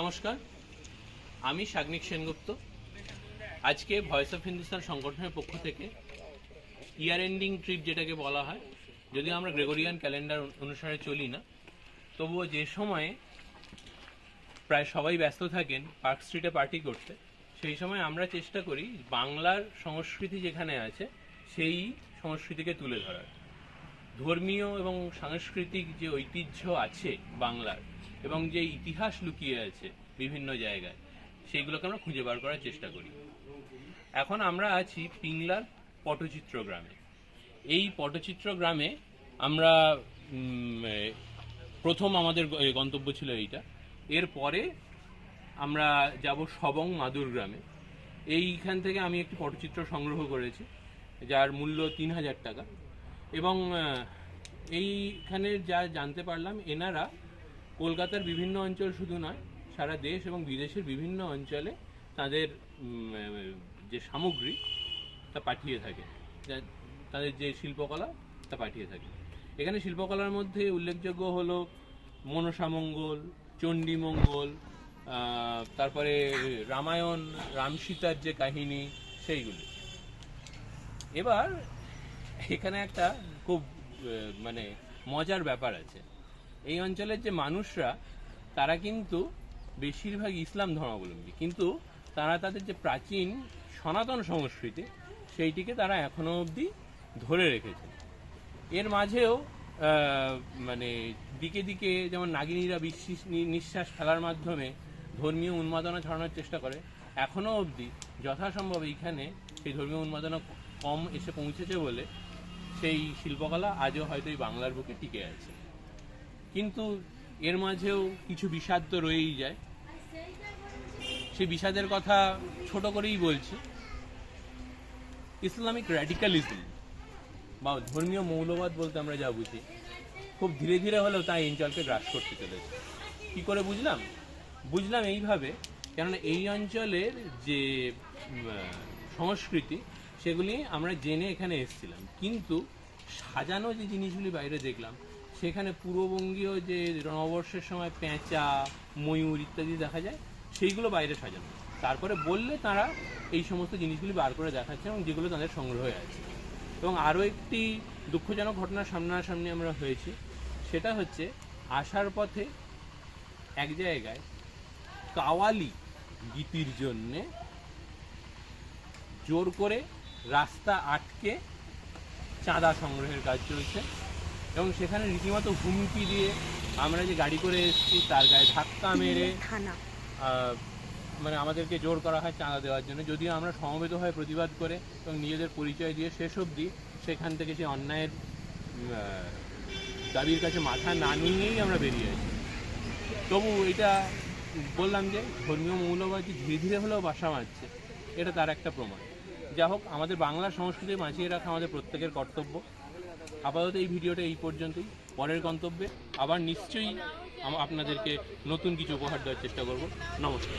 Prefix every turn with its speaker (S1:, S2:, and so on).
S1: নমস্কার, আমি সাগ্নিক সেনগুপ্ত। আজকে ভয়েস অফ হিন্দুস্তান সংগঠনের পক্ষ থেকে ইয়ার এন্ডিং ট্রিপ যেটাকে বলা হয়, যদিও আমরা গ্রেগরিয়ান ক্যালেন্ডার অনুসারে চলি না, তবুও যে সময়ে প্রায় সবাই ব্যস্ত থাকেন, পার্ক স্ট্রিটে পার্টি করতে, সেই সময় আমরা চেষ্টা করি বাংলার সংস্কৃতি যেখানে আছে, সেই সংস্কৃতিকে তুলে ধরার। ধর্মীয় এবং সাংস্কৃতিক যে ঐতিহ্য আছে বাংলার এবং যে ইতিহাস লুকিয়ে আছে বিভিন্ন জায়গায় সেইগুলোকে আমরা খুঁজে বার করার চেষ্টা করি। এখন আমরা আছি পিংলার পটচিত্র গ্রামে। এই পটচিত্র গ্রামে আমরা প্রথম আমাদের গন্তব্য ছিল এইটা। এরপরে আমরা যাব সবং মাদুর গ্রামে। এইখান থেকে আমি একটি পটচিত্র সংগ্রহ করেছি, যার মূল্য তিন হাজার টাকা। এবং এইখানে যা জানতে পারলাম, এনারা কলকাতার বিভিন্ন অঞ্চল শুধু নয়, সারা দেশ এবং বিদেশের বিভিন্ন অঞ্চলে তাদের যে সামগ্রী তা পাঠিয়ে থাকে। তাদের যে শিল্পকলা তা পাঠিয়ে থাকে। এখানে শিল্পকলার মধ্যে উল্লেখযোগ্য হলো মনসামঙ্গল চণ্ডীমঙ্গল তারপরে রামায়ণ, রামসীতার যে কাহিনী, সেইগুলি। এবার এখানে একটা খুব মানে মজার ব্যাপার আছে। এই অঞ্চলের যে মানুষরা, তারা কিন্তু বেশিরভাগ ইসলাম ধর্মাবলম্বী। কিন্তু তারা তাদের যে প্রাচীন সনাতন সংস্কৃতি, সেইটিকে তারা এখনও অবধি ধরে রেখেছে এর মাঝেও মানে দিকে দিকে যেমন নাগিনীরা বিশ্বাস নিঃশ্বাস ফেলার মাধ্যমে ধর্মীয় উন্মাদনা ছড়ানোর চেষ্টা করে, এখনও অবধি যথাসম্ভব এইখানে সেই ধর্মীয় উন্মাদনা কম এসে পৌঁছেছে বলে সেই শিল্পকলা আজও হয়তো এই বাংলার বুকে টিকে আছে। কিন্তু এর মাঝেও কিছু বিষাদ তো রয়েই যায়। সেই বিষাদের কথা ছোট করেই বলছি। ইসলামিক র্যাডিক্যালিজম বা ধর্মীয় মৌলবাদ বলতে আমরা যা বুঝি, খুব ধীরে ধীরে হলেও তা অঞ্চলকে গ্রাস করতে চলেছে। কি করে বুঝলাম? বুঝলাম এইভাবে, কেননা এই অঞ্চলের যে সংস্কৃতি, সেগুলি আমরা জেনে এখানে এসেছিলাম। কিন্তু সাজানো যে জিনিসগুলি বাইরে দেখলাম সেখানে পূর্ববঙ্গীয় যে নববর্ষের সময় পেঁচা, ময়ূর ইত্যাদি দেখা যায়, সেইগুলো বাইরে সাজানো। তারপরে বললে তারা এই সমস্ত জিনিসগুলি বার করে দেখাচ্ছে এবং যেগুলো তাদের সংগ্রহে আছে। এবং আরও একটি দুঃখজনক ঘটনার সামনাসামনি আমরা হয়েছি, সেটা হচ্ছে আসার পথে এক জায়গায় কাওয়ালি গীতির জন্যে জোর করে রাস্তা আটকে চাঁদা সংগ্রহের কাজ চলছে। এবং সেখানে রীতিমতো হুমকি দিয়ে আমরা যে গাড়ি করে এসেছি তার গায়ে ধাক্কা মেরে মানে আমাদেরকে জোর করা হয় চাঁদা দেওয়ার জন্য। যদিও আমরা সমবেত হয়ে প্রতিবাদ করে এবং নিজেদের পরিচয় দিয়ে শেষ অবধি সেখান থেকে সেই অন্যায়ের দাবির কাছে মাথা না নিয়েই আমরা বেরিয়ে আসি তবু এটা বললাম যে ধর্মীয় মৌলবাদ যে ধীরে ধীরে হলেও বাসা বাঁধছে। এটা তার একটা প্রমাণ। যা হোক আমাদের বাংলা সংস্কৃতি বাঁচিয়ে রাখা আমাদের প্রত্যেকের কর্তব্য। আপাতত এই ভিডিওটা এই পর্যন্তই। পরের গন্তব্যে আবার নিশ্চয়ই আপনাদেরকে নতুন কিছু উপহার দেওয়ার চেষ্টা করব। নমস্কার।